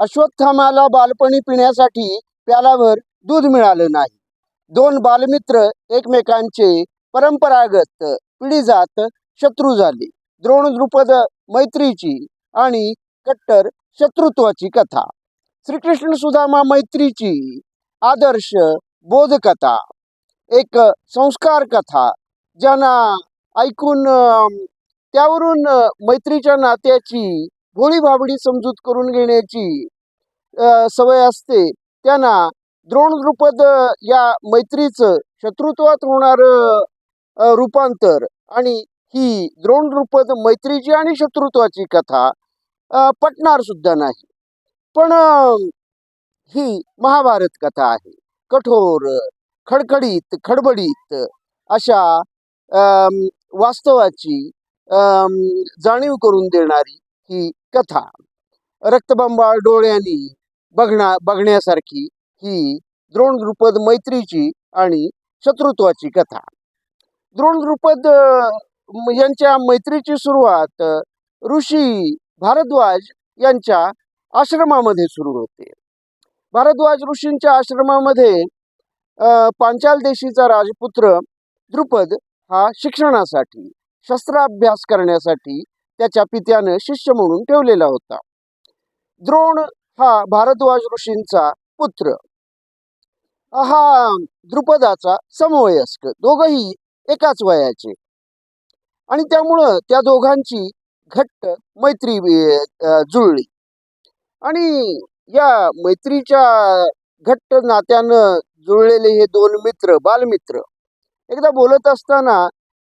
अश्वत्थामाला बालपणी पिण्यासाठी प्यालावर दूध मिळालं नाही. दोन बालमित्र एकमेकांचे परंपरागत पिढीजात शत्रू झाले. द्रोण द्रुपद मैत्रीची आणि कट्टर शत्रुत्वाची कथा. श्रीकृष्ण सुदामा मैत्रीची आदर्श बोधकथा. एक संस्कार कथा. ज्यांना ऐकून त्यावरून मैत्रीच्या नात्याची गोळी भाबडी समजूत करून घेण्याची अं, सवय असते. त्यांना द्रोण द्रुपद या मैत्रीचं शत्रुत्वात होणारं रूपांतर आणि ही द्रोण द्रुपद मैत्रीची आणि शत्रुत्वाची कथा पटणार सुद्धा नाही. पण अं, ही महाभारत कथा आहे. कठोर खडखडीत खडबडीत अशा अं, वास्तवाची अं, जाणीव करून देणारी ही कथा. रक्तबंबाळ डोळ्यांनी बघणा बघण्यासारखी ही द्रोण द्रुपद मैत्रीची आणि शत्रुत्वाची कथा. द्रोण द्रुपद यांच्या मैत्रीची सुरुवात ऋषी भारद्वाज यांच्या आश्रमामध्ये सुरू होते. भारद्वाज ऋषींच्या आश्रमामध्ये अं, पांचाल देशीचा राजपुत्र द्रुपद हा शिक्षणासाठी शस्त्राभ्यास करण्यासाठी त्याच्या पित्यानं शिष्य म्हणून ठेवलेला होता. द्रोण हा भारद्वाज ऋषींचा पुत्र. हा द्रुपदाचा समवयस्क. दोघही एकाच वयाचे. आणि त्यामुळं त्या दोघांची घट्ट मैत्री जुळली. आणि या मैत्रीच्या घट्ट नात्यानं जुळलेले हे दोन मित्र बालमित्र एकदा बोलत असताना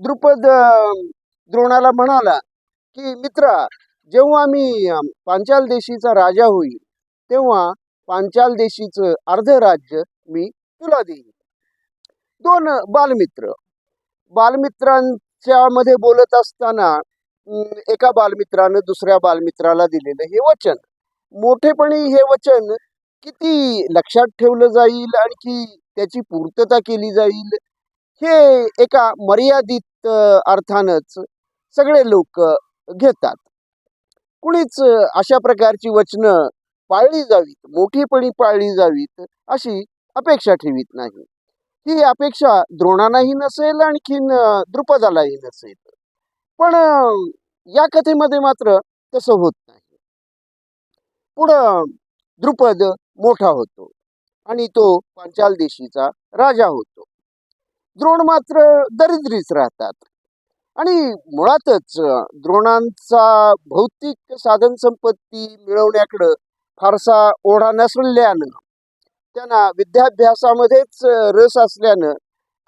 द्रुपद द्रोणाला म्हणाला की मित्रा जेव्हा मी पांचाल देशीचा राजा होईल तेव्हा पांचाल देशीचं अर्ध राज्य मी तुला देईन. दोन बालमित्र. बालमित्रांच्या मध्ये बोलत असताना एका बालमित्रानं दुसऱ्या बालमित्राला दिलेलं हे वचन. मोठेपणी हे वचन किती लक्षात ठेवलं जाईल आणखी त्याची पूर्तता केली जाईल हे एका मर्यादित अर्थानच अर्थानंच सगळे लोक घेतात. कुणीच अशा प्रकारची वचनं पाळली जावीत मोठीपणी पाळली जावीत अशी अपेक्षा ठेवीत नाही. ही अपेक्षा द्रोणालाही नसेल आणखीन द्रुपदालाही नसेल. पण या कथेमध्ये मात्र तसं होत नाही. पुढं द्रुपद मोठा होतो आणि तो पांचाल देशीचा राजा होतो. द्रोण मात्र दरिद्रीच राहतात. आणि मुळातच द्रोणांचा भौतिक साधन संपत्ती मिळवण्याकडं फारसा ओढा नसल्यानं त्यांना विद्याभ्यासामध्येच रस असल्यानं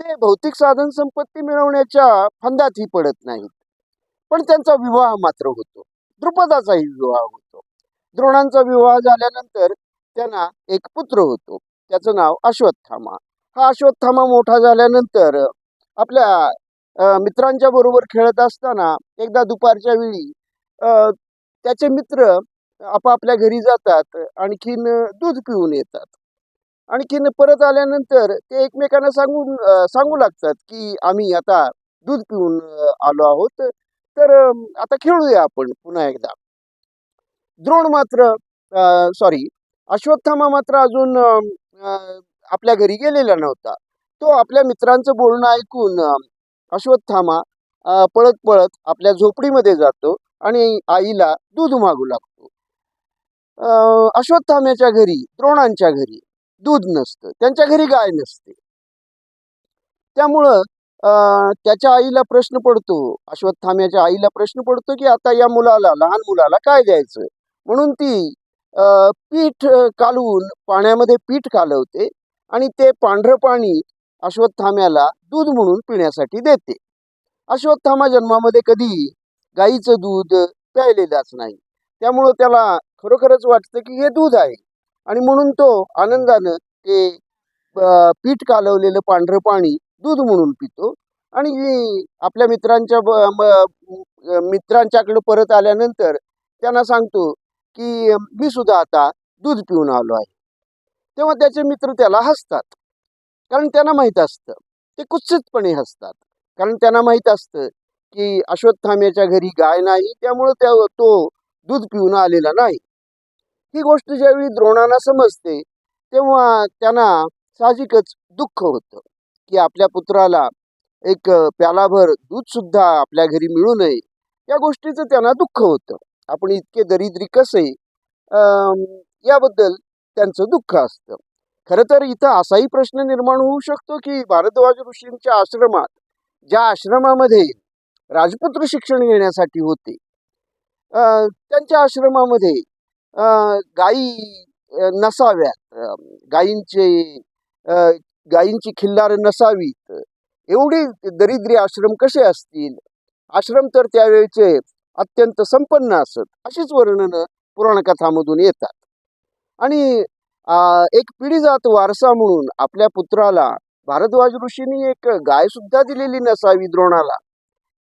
ते भौतिक साधन संपत्ती मिळवण्याच्या फंदातही पडत नाहीत. पण त्यांचा विवाह मात्र होतो. द्रुपदाचाही विवाह होतो. द्रोणांचा विवाह झाल्यानंतर त्यांना एक पुत्र होतो. त्याचं नाव अश्वत्थामा. हा अश्वत्थामा मोठा झाल्यानंतर आपल्या मित्रांच्या बरोबर खेळत असताना एकदा दुपारच्या वेळी त्याचे मित्र आपापल्या घरी जातात आणखीन दूध पिऊन येतात. आणखीन परत आल्यानंतर ते एकमेकांना सांगून सांगू लागतात की आम्ही आता दूध पिऊन आलो आहोत तर आता खेळूया आपण पुन्हा एकदा. द्रोण मात्र सॉरी अश्वत्थामा मात्र अजून आपल्या घरी गेलेला नव्हता. तो आपल्या मित्रांचं बोलणं ऐकून अश्वत्थामा पळत पळत आपल्या झोपडीमध्ये जातो आणि आईला दूध मागू लागतो. अश्वत्थाम्याच्या घरी द्रोणांच्या घरी दूध नसतं. त्यांच्या घरी गाय नसते. त्यामुळं त्याच्या आईला प्रश्न पडतो. अश्वत्थाम्याच्या आईला प्रश्न पडतो की आता या मुलाला लहान मुलाला काय द्यायचं? म्हणून ती पीठ कालवून पाण्यामध्ये पीठ कालवते आणि ते पांढरं पाणी अश्वत्थाम्याला दूध म्हणून पिण्यासाठी देते. अश्वत्थामा जन्मामध्ये कधी गाईचं दूध प्यायलेलंच नाही. त्यामुळं त्याला खरोखरच वाटतं की हे दूध आहे. आणि म्हणून तो आनंदानं ते पीठ कालवलेलं पांढरं पाणी दूध म्हणून पितो. आणि आपल्या मित्रांच्या मित्रांच्याकडं मित्रांच्याकडे परत आल्यानंतर त्यांना सांगतो की मी सुद्धा आता दूध पिऊन आलो आहे. तेव्हा त्याचे मित्र त्याला हसतात. कारण त्यांना माहीत असतं. ते कुत्सितपणे हसतात. कारण त्यांना माहीत असतं की अश्वत्थाम्याच्या घरी गाय नाही त्यामुळं त्या तो दूध पिऊन आलेला नाही. ही गोष्ट ज्यावेळी द्रोणांना समजते तेव्हा त्यांना साहजिकच दुःख होतं की आपल्या पुत्राला एक प्यालाभर दूध सुद्धा आपल्या घरी मिळू नये. या गोष्टीचं त्यांना दुःख होतं. आपण इतके दरिद्री कसे याबद्दल त्यांचं दुःख असतं. खरं तर इथं असाही प्रश्न निर्माण होऊ शकतो की भारद्वाज ऋषींच्या आश्रमात ज्या आश्रमामध्ये राजपुत्र शिक्षण घेण्यासाठी होते त्यांच्या आश्रमामध्ये अ, गायी नसाव्यात गायींचे गायींची खिल्लार नसावीत एवढी दरिद्री आश्रम कसे असतील? आश्रम तर त्यावेळचे अत्यंत संपन्न असत अशीच वर्णनं पुराणकथामधून येतात. आणि एक पिढीजात वारसा म्हणून आपल्या पुत्राला भारद्वाज ऋषींनी एक गाय सुद्धा दिलेली नसावी द्रोणाला.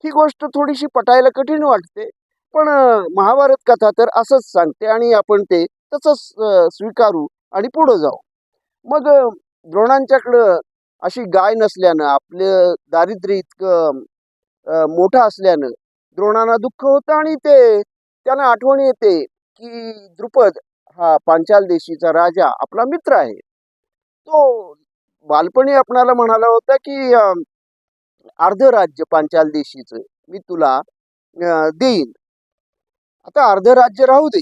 ही गोष्ट थोडीशी पटायला कठीण वाटते पण महाभारत कथा तर असंच सांगते आणि आपण ते तसंच स्वीकारू आणि पुढं जाऊ. मग द्रोणांच्याकडं अशी गाय नसल्यानं आपलं दारिद्र्य इतकं मोठं असल्यानं द्रोणांना दुःख होतं आणि ते त्यांना आठवण येते की द्रुपद हा पांचाल देशीचा राजा आपला मित्र आहे. तो बालपणी आपणाला म्हणाला होता की अर्ध राज्य पांचाल देशीच मी तुला देईन. आता अर्ध राज्य राहू दे.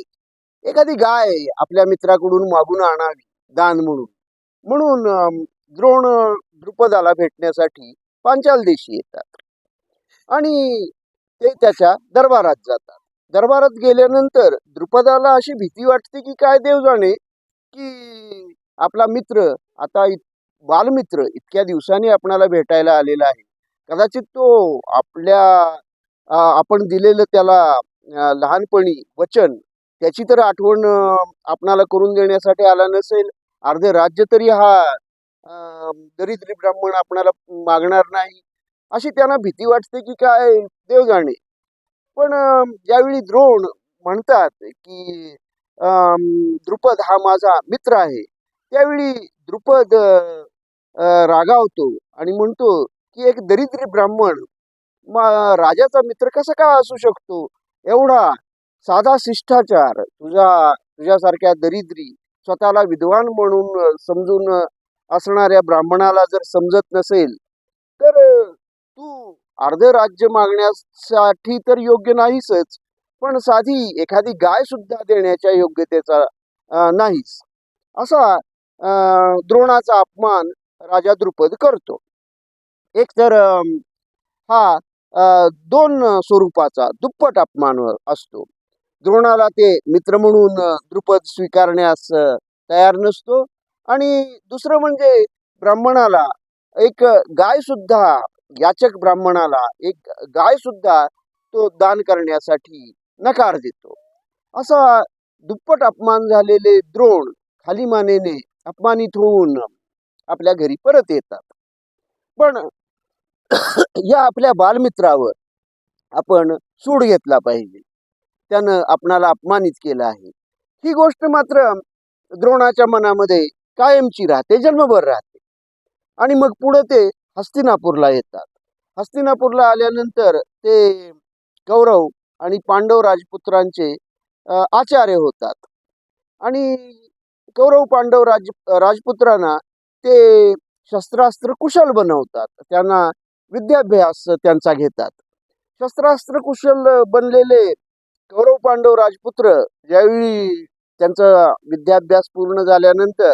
एखादी गाय आपल्या मित्राकडून मागून आणावी दान म्हणून. म्हणून द्रोण द्रुपदाला भेटण्यासाठी पांचाल देशी येतात. आणि ते त्याच्या दरबारात जातात. दरबारात गेल्यानंतर द्रुपदाला अशी भीती वाटते की काय देव जाणे की आपला मित्र आता इत- बालमित्र इतक्या दिवसांनी आपणाला भेटायला आलेला आहे. कदाचित तो आपल्या आपण दिलेलं त्याला लहानपणी वचन त्याची तर आठवण आपणाला करून देण्यासाठी आला नसेल. अर्ध राज्य तरी हा दरिद्री ब्राह्मण आपणाला मागणार नाही. अशी त्यांना भीती वाटते की काय देव जाणे पण ज्यावेळी द्रोण म्हणतात की द्रुपद हा माझा मित्र आहे. त्यावेळी द्रुपद रागावतो आणि म्हणतो की एक दरिद्री ब्राह्मण राजाचा मित्र कसा का असू शकतो? एवढा साधा शिष्टाचार तुझ्या तुझ्यासारख्या दरिद्री स्वतःला विद्वान म्हणून समजून असणाऱ्या ब्राह्मणाला जर समजत नसेल तर तू अर्ध राज्य मागण्यासाठी तर योग्य नाहीसच पण साधी एखादी गाय सुद्धा देण्याच्या योग्यतेचा अ, नाहीस. असा द्रोणाचा अपमान राजा द्रुपद करतो. एक तर हा दोन स्वरूपाचा दुप्पट अपमान असतो. द्रोणाला ते मित्र म्हणून द्रुपद स्वीकारण्यास तयार नसतो. आणि दुसरं म्हणजे ब्राह्मणाला एक गाय सुद्धा याचक ब्राह्मणाला एक गाय सुद्धा तो दान करण्यासाठी नकार देतो. असा दुप्पट अपमान झालेले द्रोण खाली मानेने अपमानित होऊन आपल्या घरी परत येतात. पण या आपल्या बालमित्रावर आपण सूड घेतला पाहिजे. त्यानं आपणाला अपमानित केलं आहे. ही गोष्ट मात्र द्रोणाच्या मनामध्ये कायमची राहते जन्मभर राहते. आणि मग पुढे ते हस्तिनापूरला येतात. हस्तिनापूरला आल्यानंतर ते कौरव आणि पांडव राजपुत्रांचे आचार्य होतात. आणि कौरव पांडव राज राजपुत्रांना ते शस्त्रास्त्र कुशल बनवतात. त्यांना विद्याभ्यास त्यांचा घेतात. शस्त्रास्त्र कुशल बनलेले कौरव पांडव राजपुत्र ज्यावेळी त्यांचा विद्याभ्यास पूर्ण झाल्यानंतर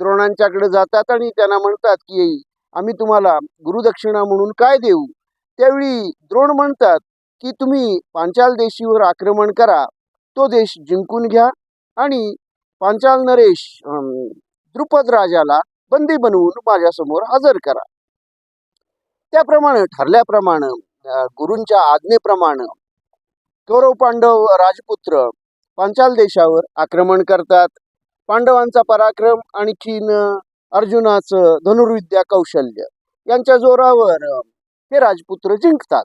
द्रोणांच्याकडे जातात आणि त्यांना म्हणतात की आम्ही तुम्हाला गुरुदक्षिणा म्हणून काय देऊ? त्यावेळी द्रोण म्हणतात की तुम्ही पांचाल देशीवर आक्रमण करा. तो देश जिंकून घ्या आणि पांचाल नरेश अं, द्रुपद राजाला बंदी बनवून माझ्यासमोर हजर करा. त्याप्रमाणे ठरल्याप्रमाणे गुरूंच्या आज्ञेप्रमाणे कौरव पांडव राजपुत्र पांचाल देशावर आक्रमण करतात. पांडवांचा पराक्रम आणखीन अर्जुनाचं धनुर्विद्या कौशल्य. यांच्या जोरावर हे राजपुत्र जिंकतात.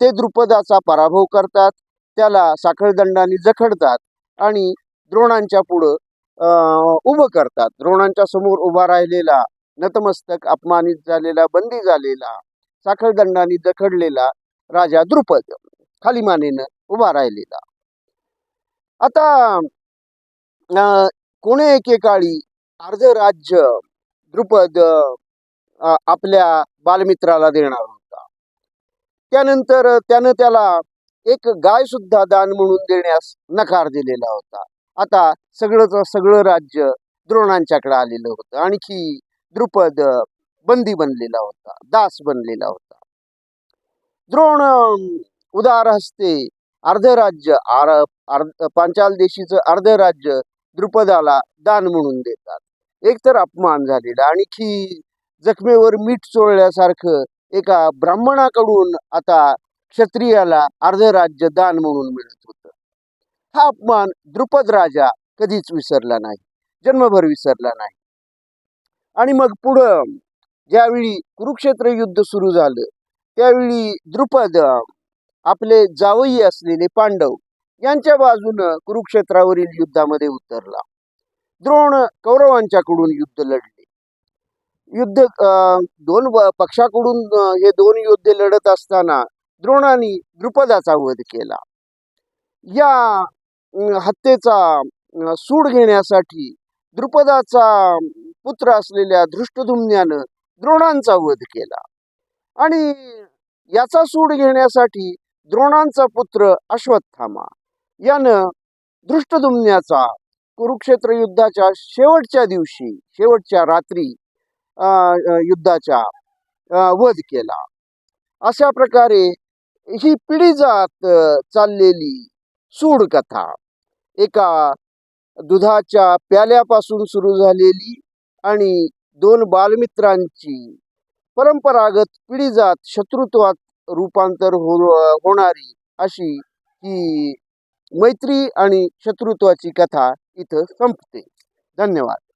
ते द्रुपदाचा पराभव करतात त्याला साखळदंडाने जखडतात आणि द्रोणांच्या पुढं अं, उभं करतात. द्रोणांच्या समोर उभा राहिलेला नतमस्तक अपमानित झालेला बंदी झालेला साखळदंडाने जखडलेला राजा द्रुपद खालीमानेनं उभा राहिलेला. आता अं, कोणे एकेकाळी अर्ध राज्य द्रुपद आपल्या बालमित्राला देणार होता. त्यानंतर त्यानं त्याला एक गाय सुद्धा दान म्हणून देण्यास नकार दिलेला होता. आता सगळंच सगळं राज्य द्रोणांच्याकडे आलेलं होतं. आणखी द्रुपद बंदी बनलेला होता दास बनलेला होता. द्रोण उदार हस्ते अर्ध राज्य आर अर्ध पांचाल देशीचं अर्ध राज्य द्रुपदाला दान म्हणून देतात. एकतर अपमान झालेला आणखी जखमेवर मीठ चोळल्यासारखं एका ब्राह्मणाकडून आता क्षत्रियाला अर्ध राज्य दान म्हणून मिळत होतं. हा अपमान द्रुपद राजा कधीच विसरला नाही जन्मभर विसरला नाही. आणि मग पुढं ज्यावेळी कुरुक्षेत्र युद्ध सुरू झालं त्यावेळी द्रुपद आपले जावई असलेले पांडव यांच्या बाजूनं कुरुक्षेत्रावरील युद्धामध्ये उतरला. द्रोण कौरवांच्याकडून युद्ध लढले. युद्ध दोन पक्षाकडून हे दोन युद्ध लढत असताना द्रोणाने द्रुपदाचा वध केला. या हत्येचा सूड घेण्यासाठी द्रुपदाचा पुत्र असलेल्या धृष्टधुम्न्यानं द्रोणांचा वध केला. आणि याचा सूड घेण्यासाठी द्रोणांचा पुत्र अश्वत्थामा यानं धृष्टदुम्न्याचा कुरुक्षेत्र युद्धाच्या शेवटच्या दिवशी शेवटच्या रात्री अं, युद्धाच्या वध केला. अशा प्रकारे ही पिढी जात चाललेली सूड कथा एका दुधाच्या प्याल्यापासून सुरू झालेली आणि दोन बालमित्रांची परंपरागत पिढी जात शत्रुत्वात रूपांतर हो होणारी अशी ही मैत्री आणि शत्रुत्वाची कथा इथं संपते. धन्यवाद.